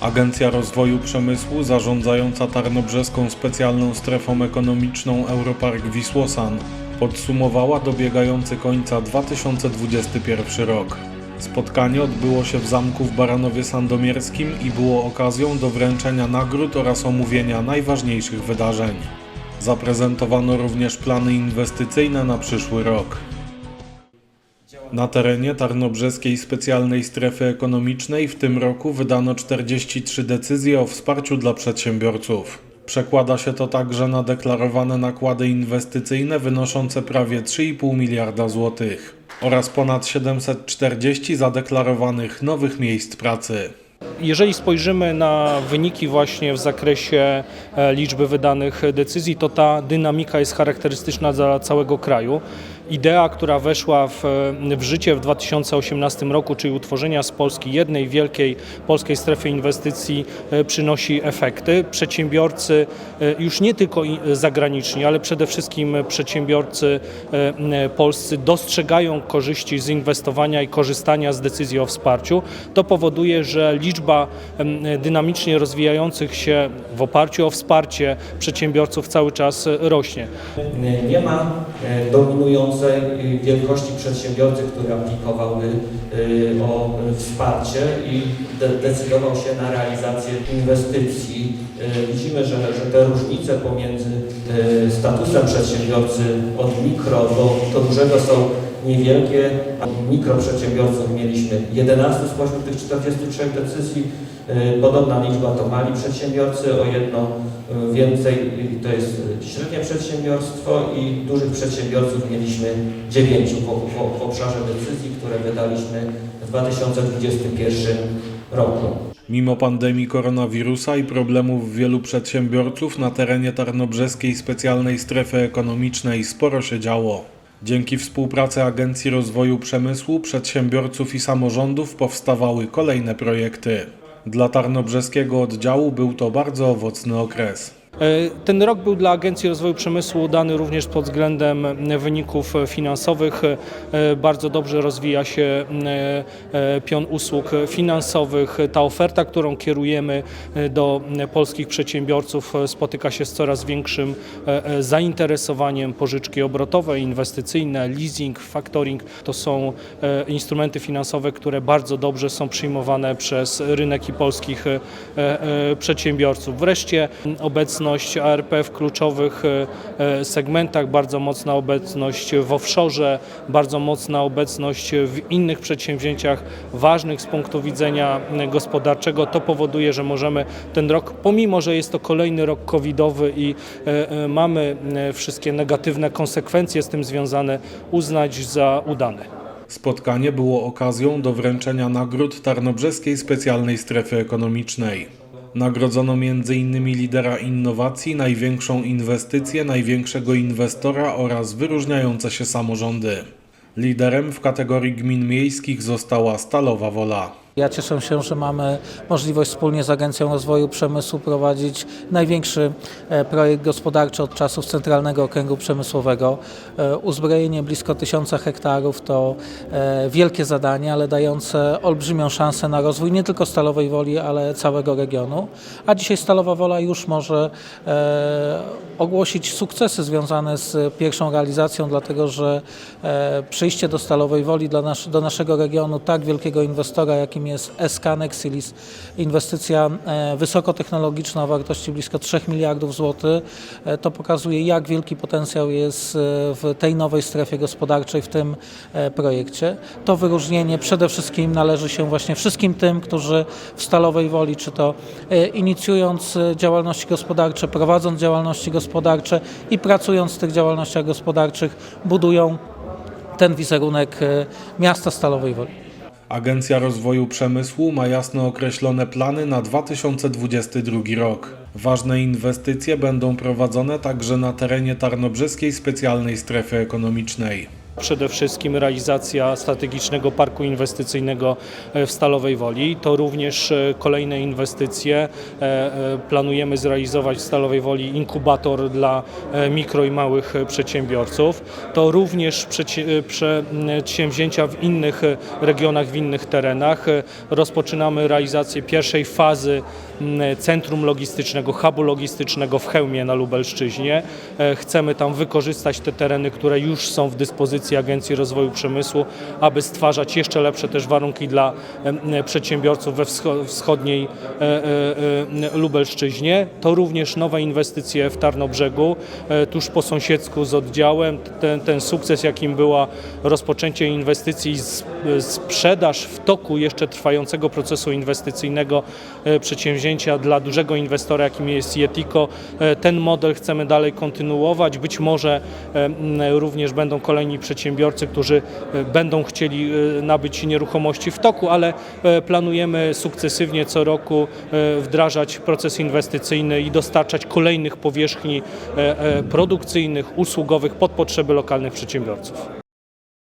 Agencja Rozwoju Przemysłu zarządzająca Tarnobrzeską Specjalną Strefą Ekonomiczną Europark Wisłosan podsumowała dobiegający końca 2021 rok. Spotkanie odbyło się w zamku w Baranowie Sandomierskim i było okazją do wręczenia nagród oraz omówienia najważniejszych wydarzeń. Zaprezentowano również plany inwestycyjne na przyszły rok. Na terenie Tarnobrzeskiej Specjalnej Strefy Ekonomicznej w tym roku wydano 43 decyzje o wsparciu dla przedsiębiorców. Przekłada się to także na deklarowane nakłady inwestycyjne wynoszące prawie 3,5 miliarda złotych oraz ponad 740 zadeklarowanych nowych miejsc pracy. Jeżeli spojrzymy na wyniki właśnie w zakresie e, liczby wydanych decyzji, to ta dynamika jest charakterystyczna dla całego kraju. Idea, która weszła w, w życie w 2018 roku, czyli utworzenia z Polski jednej wielkiej polskiej strefy inwestycji, e, przynosi efekty. Przedsiębiorcy, e, już nie tylko i- zagraniczni, ale przede wszystkim przedsiębiorcy e, polscy dostrzegają korzyści z inwestowania i korzystania z decyzji o wsparciu. To powoduje, że liczba dynamicznie rozwijających się w oparciu o wsparcie przedsiębiorców cały czas e, rośnie. Nie ma e, dominującej e, wielkości przedsiębiorcy, który aplikowałby e, o wsparcie i de- decydował się na realizację inwestycji. E, Widzimy, że, że te różnice pomiędzy statusem przedsiębiorcy od mikro do, do dużego są niewielkie. Mikroprzedsiębiorców mieliśmy 11 spośród tych 43 decyzji. E, Podobna liczba to mali przedsiębiorcy, o jedno e, więcej i to jest średnie przedsiębiorstwo i dużych przedsiębiorców mieliśmy 9 w, w, w obszarze decyzji, które wydaliśmy w 2021 roku. Mimo pandemii koronawirusa i problemów wielu przedsiębiorców na terenie Tarnobrzeskiej Specjalnej Strefy Ekonomicznej sporo się działo. Dzięki współpracy Agencji Rozwoju Przemysłu, przedsiębiorców i samorządów powstawały kolejne projekty. Dla tarnobrzeskiego oddziału był to bardzo owocny okres. E, Ten rok był dla Agencji Rozwoju Przemysłu udany również pod względem wyników finansowych. E, Bardzo dobrze rozwija się e, pion usług finansowych. Ta oferta, którą kierujemy do polskich przedsiębiorców spotyka się z coraz większym zainteresowaniem. Pożyczki obrotowe, inwestycyjne, leasing, factoring to są instrumenty finansowe, które bardzo dobrze są przyjmowane przez rynek i polskich przedsiębiorców. Wreszcie obecność ARP w kluczowych e, e, segmentach, bardzo mocna obecność w offshore, bardzo mocna obecność w innych przedsięwzięciach ważnych z punktu widzenia gospodarczego. To powoduje, że możemy ten rok, pomimo że jest to kolejny rok covidowy i e, mamy wszystkie negatywne konsekwencje z tym związane, uznać za udane. Spotkanie było okazją do wręczenia nagród Tarnobrzeskiej Specjalnej Strefy Ekonomicznej. Nagrodzono m.in. lidera innowacji, największą inwestycję, największego inwestora oraz wyróżniające się samorządy. Liderem w kategorii gmin miejskich została Stalowa Wola. Ja cieszę się, że mamy możliwość wspólnie z Agencją Rozwoju Przemysłu prowadzić największy e, projekt gospodarczy od czasów Centralnego Okręgu Przemysłowego. E, Uzbrojenie blisko tysiąca hektarów to e, wielkie zadanie, ale dające olbrzymią szansę na rozwój nie tylko Stalowej Woli, ale całego regionu. A dzisiaj Stalowa Wola już może ogłosić sukcesy związane z pierwszą realizacją, dlatego że przyjście do Stalowej Woli do naszego regionu tak wielkiego inwestora, jakim jest SK Nexilis, inwestycja e, wysokotechnologiczna o wartości blisko 3 miliardów złotych, e, to pokazuje jak wielki potencjał jest e, w tej nowej strefie gospodarczej, w tym projekcie. To wyróżnienie przede wszystkim należy się właśnie wszystkim tym, którzy w Stalowej Woli, czy to inicjując działalności gospodarcze, prowadząc działalności gospodarcze i pracując w tych działalnościach gospodarczych, budują ten wizerunek miasta Stalowej Woli. Agencja Rozwoju Przemysłu ma jasno określone plany na 2022 rok. Ważne inwestycje będą prowadzone także na terenie Tarnobrzeskiej Specjalnej Strefy Ekonomicznej. Przede wszystkim realizacja strategicznego parku inwestycyjnego e, w Stalowej Woli. To również e, kolejne inwestycje. E, Planujemy zrealizować w Stalowej Woli inkubator dla mikro i małych przedsiębiorców. To również przedsięwzięcia w innych regionach, w innych terenach. Rozpoczynamy realizację pierwszej fazy centrum logistycznego, hubu logistycznego w Chełmie na Lubelszczyźnie. Chcemy tam wykorzystać te tereny, które już są w dyspozycji Agencji Rozwoju Przemysłu, aby stwarzać jeszcze lepsze też warunki dla em, przedsiębiorców we wscho- wschodniej e, e, e, Lubelszczyźnie. To również nowe inwestycje w Tarnobrzegu, e, tuż po sąsiedzku z oddziałem. Ten, ten sukces, jakim była rozpoczęcie inwestycji, sprzedaż w toku jeszcze trwającego procesu inwestycyjnego e, przedsięwzięcia dla dużego inwestora, jakim jest Yetico. E, Ten model chcemy dalej kontynuować. Być może e, również będą kolejni przedsiębiorcy, którzy e, będą chcieli e, nabyć nieruchomości w toku, ale e, planujemy sukcesywnie co roku wdrażać proces inwestycyjny i dostarczać kolejnych powierzchni produkcyjnych, usługowych pod potrzeby lokalnych przedsiębiorców.